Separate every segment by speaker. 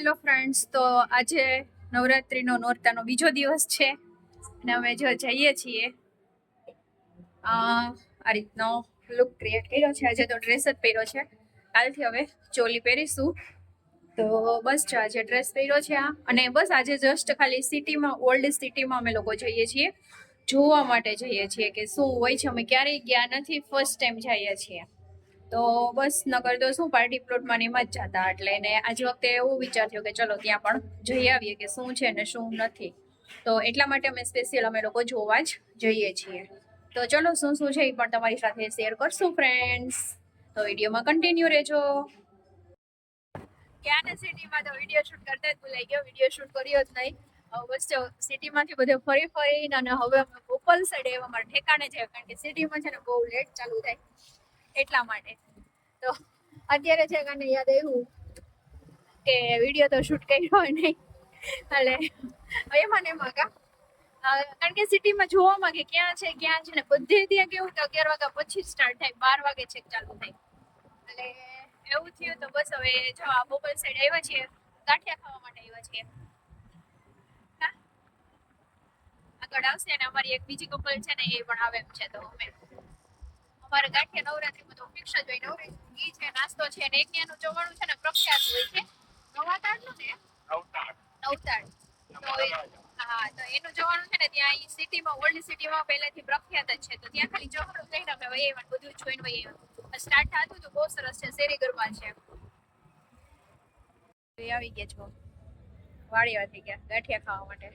Speaker 1: Hello friends, તો આજે નવરાત્રિનો નોરતાનો બીજો દિવસ છે અને અમે જો જઈએ છીએ. આ રીતનો લુક ક્રિએટ કર્યો છે. આજે તો ડ્રેસ જ પહેર્યો છે. કાલથી હવે ચોલી પહેરીશું. તો બસ જો આજે ડ્રેસ પહેર્યો છે આ. અને બસ આજે જસ્ટ ખાલી સિટીમાં ઓલ્ડ સિટીમાં અમે લોકો જઈએ છીએ. જોવા માટે જઈએ છીએ કે શું હોય છે. અમે ક્યારેય ગયા નથી. ફર્સ્ટ ટાઈમ જઈએ છીએ. તો બસ નગર તો શું પાર્ટી પ્લોટમાં ને એમાં જ જતા. એટલે ને આજ વખતે એવું વિચાર થયો કે ચલો ત્યાં પણ જઈ આવીએ કે શું છે ને શું નથી. તો એટલા માટે અમે સ્પેશિયલ અમે લોકો જોવા જ જઈએ છીએ. તો ચલો શું શું છે એ પણ તમારી સાથે શેર કરશું ફ્રેન્ડ્સ તો વિડીયોમાં કન્ટિન્યુ રહેજો. ક્યાંના સિટીમાં તો વીડિયો શૂટ કરતા જ ભૂલાઈ ગયો. વીડિયો શૂટ કર્યો જ નહીં. બસ સિટીમાંથી બધે ફરી ફરીને અને હવે અમે બોપલ સાઈડ એવા અમારા ઠેકાણે છે કારણ કે સિટીમાં છે ને બહુ લેટ ચાલુ થાય. એટલા માટે. તો અત્યારે છે કાને યાદ આવ્યું કે વીડિયો તો શૂટ કર્યો હોય નહીં. એટલે એમાં ને એમાં કા? કારણ કે સિટીમાં જોવામાં કે ક્યાં છે ક્યાં છે ને બધે ત્યાં કેવું કે અગિયાર વાગ્યા પછી સ્ટાર્ટ થાય, બાર વાગે છેક ચાલુ થાય. એટલે એવું થયું તો બસ હવે જો આ બોપલ સાઈડ આવ્યા છીએ, ગાંઠિયા ખાવા માટે આવ્યા છીએ? આગળ આવશે અને અમારી એક બીજી કપલ છે ને એ પણ આવે એમ છે તો અમે. અમારે ગાંઠિયા નવરાત્રી બધું ફિક્સ જ હોય. નવરાત્રી ઈ છે નાસ્તો છે ને એક ત્યાંનું જમવાનું છે ને પ્રખ્યાત હોય છે. નવાતાડનું ને નવતાડ તો હા તો એનું જવાનું છે ને ત્યાં અહીં સિટીમાં ઓલ્ડ સિટીમાં પહેલેથી પ્રખ્યાત જ છે. તો ત્યાં ખાલી જવાનું થઈને અમે વહી આવ્યા ને બધું જોઈને વહી આવ્યા. સ્ટાર્ટ થતું તો બહુ સરસ છે શેરી ગરબા છે. આવી ગયા છો. વાડીવા થઈ ગયા ગાંઠિયા ખાવા માટે.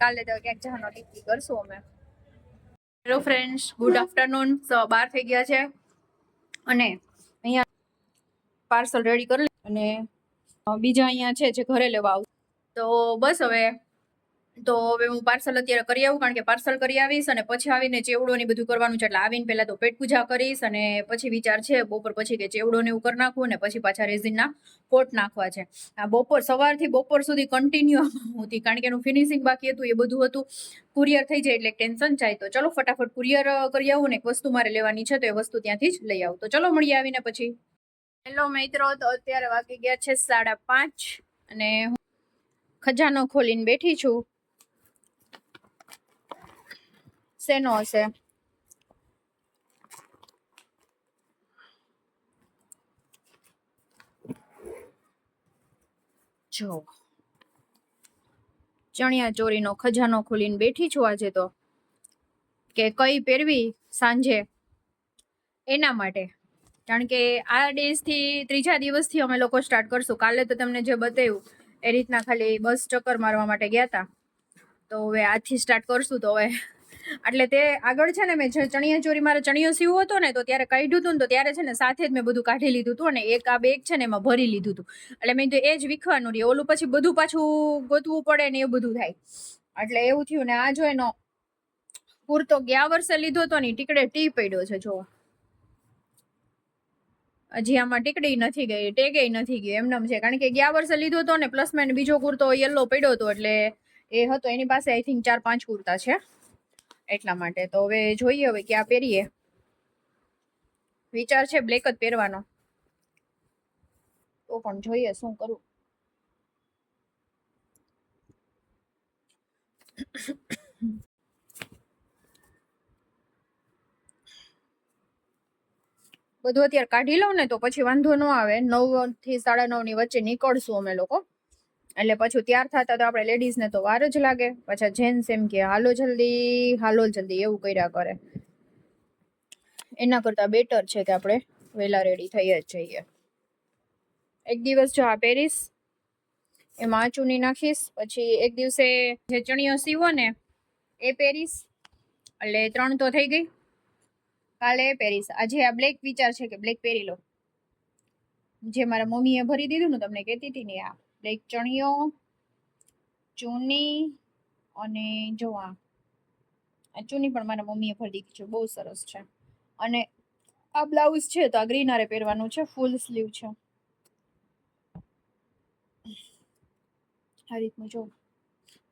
Speaker 1: કાલે તો ક્યાંક જવાનો ટીકી કરશું અમે. હેલો ફ્રેન્ડ્સ ગુડ આફ્ટરનૂન બાર થઈ ગયા છે. અને અહીંયા પાર્સલ રેડી કરી અને બીજા અહીંયા છે જે ઘરે લેવા આવું. તો બસ હવે તો હવે હું પાર્સલ અત્યારે કરી આવું, કારણ કે પાર્સલ કરી આવીશ અને પછી આવીને ચેવડો ને બધું કરવાનું છે. એટલે આવીને પહેલા તો પેટ પૂજા કરીશ અને પછી વિચાર છે બપોર પછી કે ચેવડો ને એવું કરી નાખવું અને પછી પાછા રેઝિનના કોટ નાખવા છે. આ બપોર સવારથી બપોર સુધી કન્ટિન્યુ હતી, કારણ કે એનું ફિનિશિંગ બાકી હતું, એ બધું હતું. કુરિયર થઈ જાય એટલે ટેન્શન જાય તો ચલો ફટાફટ કુરિયર કરી આવું ને એક વસ્તુ મારે લેવાની છે તો એ વસ્તુ ત્યાંથી જ લઈ આવું. તો ચલો મળીએ આવીને પછી. હેલો મિત્રો, તો અત્યારે વાગી ગયા છે સાડા પાંચ અને ખજાનો ખોલીને બેઠી છું. શેનો હશે? જો. ચણિયા ચોરીનો ખજાનો ખોલીને બેઠી છું આજે તો. કે કઈ પહેરવી સાંજે? એના માટે. કારણ કે આ ડેઝથી ત્રીજા દિવસથી અમે લોકો સ્ટાર્ટ કરશું. કાલે તો તમને જે બતાવ્યું, એ રીતના ખાલી બસ ચક્કર મારવા માટે ગયા હતા તો હવે આજથી સ્ટાર્ટ કરશું તો હવે એટલે તે આગળ છે ને મેં ચણિયા ચોરી, મારે ચણિયો સીવું હતો ને તો ત્યારે કાઢ્યું હતું ને તો ત્યારે છે ને સાથે જ મેં બધું કાઢી લીધું હતું અને એક આ બેગ છે ને એમાં ભરી લીધું હતું એટલે મેં તો એ જ વીખવાનું રહે ઓલું પછી બધું પાછું ગોતવું પડે ને એ બધું થાય. એટલે એવું થયું ને આ જો એનો પૂરતો ગયા વર્ષે લીધો હતો ને ટીકડે ટી પડ્યો છે જો હજી આમાં ટીકડી નથી ગઈ, ટેગે નથી ગઈ એમનેમ છે. કારણ કે ગયા વર્ષે લીધો હતો ને પ્લસ મેન બીજો કુર્તો યલો પડ્યો હતો એટલે એ હતો. એની પાસે આઈ થિંક ચાર પાંચ કુર્તા છે. એટલા માટે. તો હવે જોઈએ હવે ક્યાં પહેરીએ. વિચાર છે બ્લેક જ પહેરવાનો. તો પણ જોઈએ શું કરું. બધું અત્યારે કાઢી લઉં ને તો પછી વાંધો ન આવે. નવથી સાડા નવની વચ્ચે નીકળશું અમે લોકો. એટલે પછી ત્યાર થતા તો આપણે લેડીઝને તો વાર જ લાગે. પાછા જેન્ટ્સ એમ કે, હાલો જલ્દી હાલો જલ્દી, એવું કર્યા કરે. એના કરતાં બેટર છે કે આપણે વહેલા રેડી થઈ જ જઈએ. એક દિવસ જો આ પહેરીશ એમાં ચૂની નાખીશ, પછી એક દિવસે જે ચણિયો સીવો ને, એ પહેરીશ. એટલે ત્રણ તો થઈ ગઈ. કાલે એ પહેરીશ. આજે આ બ્લેક વિચાર છે કે બ્લેક પહેરી લો જે મારા મમ્મીએ ભરી દીધું ને, તમને કહેતી હતી ને આ. બ્લેક ચણિયો, ચૂની અને જો આ ચૂની પણ મારા મમ્મીએ ભરી છે, બહુ સરસ છે. અને આ બ્લાઉઝ છે તો આ ગ્રીનારે પહેરવાનું છે, ફૂલ સ્લીવ છે. આ રીતનું જો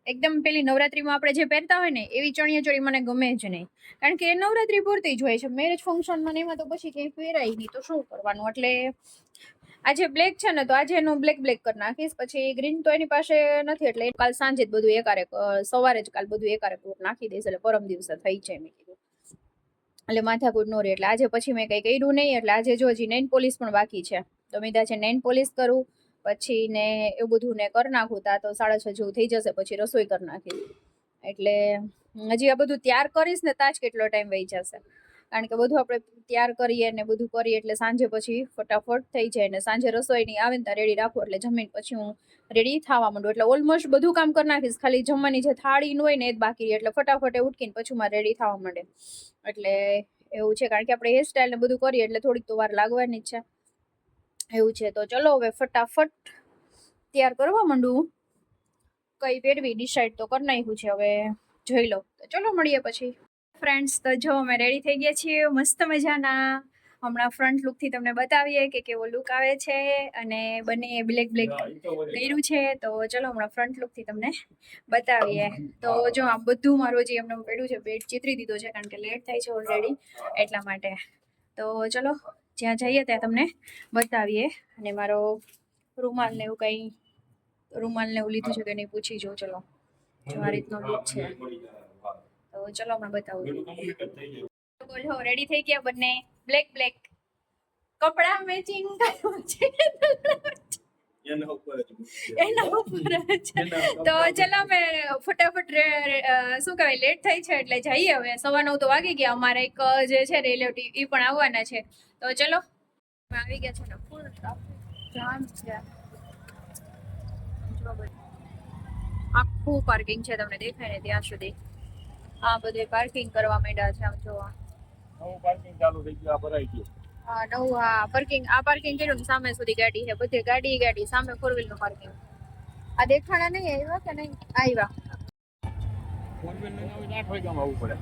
Speaker 1: એકદમ પેલી નવરાત્રીમાં આપણે જે પહેરતા હોય ને, એવી ચણિયા ચોળી મને ગમે જ નહીં. કારણ કે નવરાત્રી પૂરતી જ હોય છે. મેરેજ ફંક્શનમાં એમાં તો પછી કંઈ પહેરાય નહીં, તો શું કરવાનું? એટલે આજે બ્લેક છે ને, તો આજે એનું બ્લેક બ્લેક કરી નાખીશ. પછી ગ્રીન તો એની પાસે નથી, એટલે કાલ સાંજે જ બધું એકારે સવારે જ કાલ બધું એકારે નાખી દઈશ, એટલે પરમ દિવસે થઈ જાય મેં કીધું. એટલે માથાકૂટ નો રે, એટલે આજે પછી મેં કંઈ કર્યું નહીં, એટલે આજે જો હજી નેન પોલીસ પણ બાકી છે. તો મેં છે નેન પોલીસ કરું, પછી ને એવું બધું ને કરી નાખું, તા તો સાડા છ જેવું થઈ જશે, પછી રસોઈ કરી નાખીશ. એટલે હજી આ બધું તૈયાર કરીશ ને તાજ કેટલો ટાઈમ વહી જશે. કારણ કે બધું આપણે તૈયાર કરીએ ને બધું કરીએ એટલે સાંજે પછી ફટાફટ થઈ જાય ને સાંજે રસોઈની આવે ને ત્યાં રેડી રાખું એટલે જમીન પછી હું રેડી થવા માંડું. એટલે ઓલમોસ્ટ બધું કામ કરી નાખીશ. ખાલી જમવાની જે થાળી હોય ને એ જ બાકી એટલે ફટાફટ એ ઉઠકીને પછી મારે રેડી થવા માંડે. એટલે એવું છે. કારણ કે આપણે હેરસ્ટાઈલ ને બધું કરીએ એટલે થોડીક તો વાર લાગવાની જ છે. એવું છે. તો ચલો હવે ફટાફટ તૈયાર કરવા માંડું. કઈ પહેરવી ડિસાઈડ તો કરી નાખ્યું છે. હવે જોઈ લો તો ચલો મળીએ પછી. ફ્રેન્ડ્સ તો જો અમે રેડી થઈ ગયા છીએ મસ્ત મજાના હમણાં ફ્રન્ટ લુકથી તમને બતાવીએ કે કેવો લુક આવે છે અને બંને બ્લેક બ્લેક કર્યું છે તો ચલો હમણાં ફ્રન્ટ લુકથી તમને બતાવીએ તો જો આ બધું મારું જે એમને પડ્યું છે બેડ ચીતરી દીધો છે કારણ કે લેટ થાય છે ઓલરેડી એટલા માટે તો ચલો જ્યાં જઈએ ત્યાં તમને બતાવીએ અને મારો રૂમાલ ને એવું કંઈ રૂમાલ ને એવું લીધું છે કે નહીં પૂછી જો ચલો જો આ રીતનો લુક છે તો ચલો હમણાં બતાવું. હો રેડી થઈ ગયા. બંને? બ્લેક બ્લેક કપડા મેચિંગ કર્યું છે
Speaker 2: એના ઉપર
Speaker 1: તો ચલો અમે ફટાફટ શું કહેવાય લેટ થઈ છે એટલે જઈએ હવે. સવા નવ તો વાગી ગયા. અમારે એક જે છે રિલેટિવ એ પણ આવવાના છે. તો ચલો. આવી ગયા છે ફૂલ જામ છે. આખું પાર્કિંગ છે તમને દેખાય ને ત્યાં સુધી. આ બધે પાર્કિંગ કરવા માંડ્યા છે આમ જોવા.
Speaker 2: નવું પાર્કિંગ ચાલુ થઈ ગયું આ ભરાઈ ગયું.
Speaker 1: હા નવું હા પાર્કિંગ આ પાર્કિંગ કર્યું સામે સુધી ગાડી છે બધે ગાડી ગાડી સામે ફોર વ્હીલનું પાર્કિંગ આ દેખાડા નહીં આવ્યા કે નહીં? આવ્યા.
Speaker 2: ફોર વ્હીલ લઈને આવીને આઠ વાગ્યામાં આવવું પડે.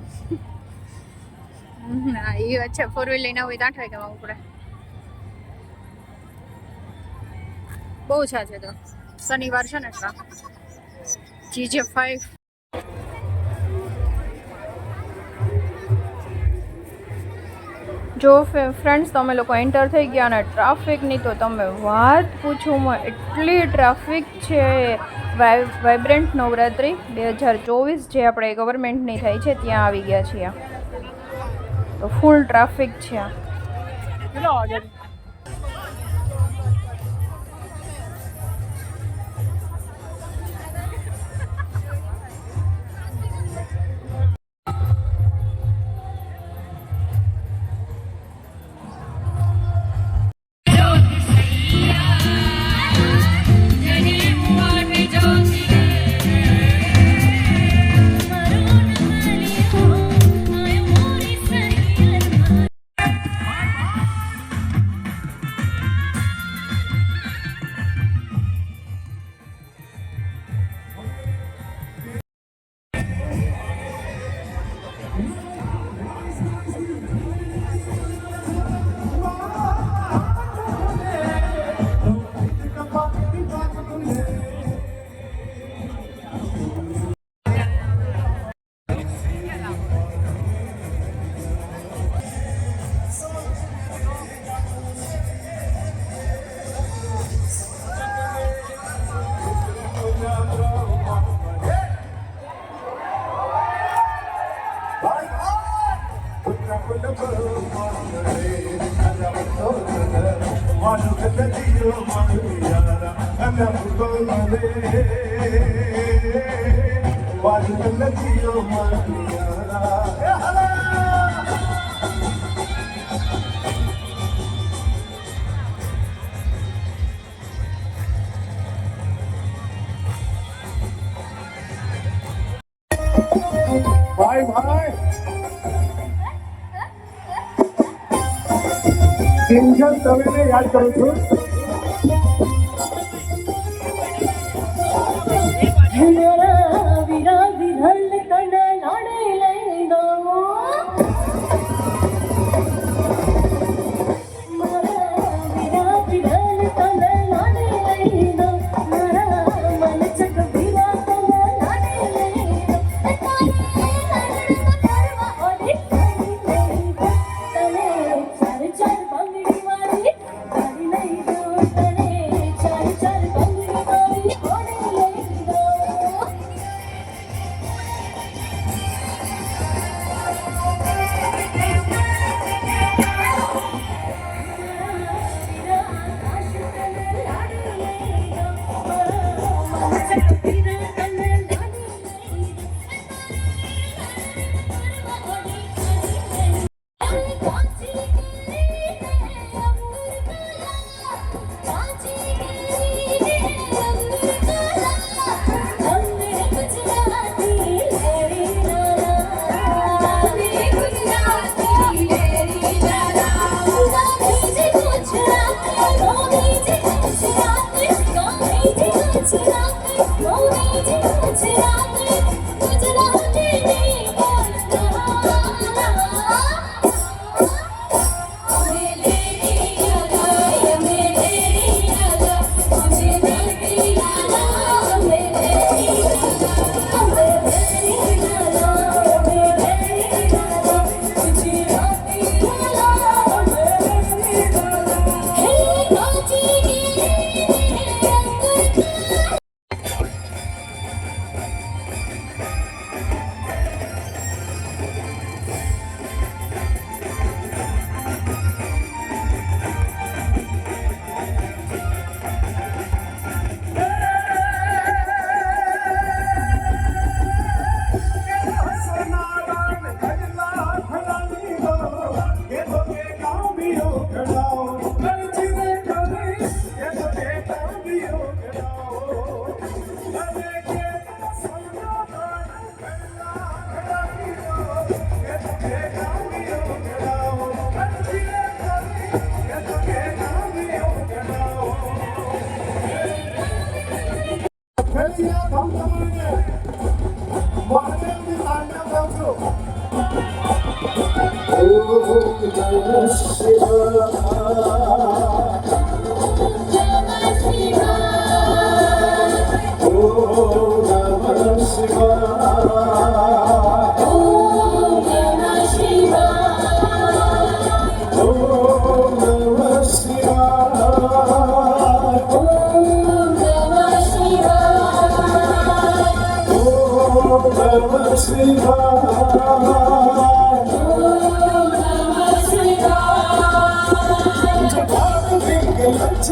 Speaker 1: હા એ વાત છે ફોર વ્હીલ લઈને આવું આઠ વાગ્યામાં આવવું પડે. બહુ છે તો. શનિવાર છે ને એટલા. જીજે ફાઈવ જો ફ્રેન્ડ્સ તમે લોકો એન્ટર થઈ ગયા અને ટ્રાફિકની તો તમે વાત પૂછોમાં એટલી ટ્રાફિક છે. વાઇબ્રન્ટ નવરાત્રિ બે હજાર ચોવીસ જે આપણે ગવર્મેન્ટની થાય છે, ત્યાં આવી ગયા છીએ. તો ફૂલ ટ્રાફિક છે
Speaker 2: કિંજલ દવેને યાદ કરું છું.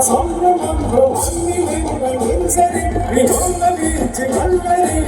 Speaker 3: 성령함으로 만민의 인사를 위험한 일지 말라니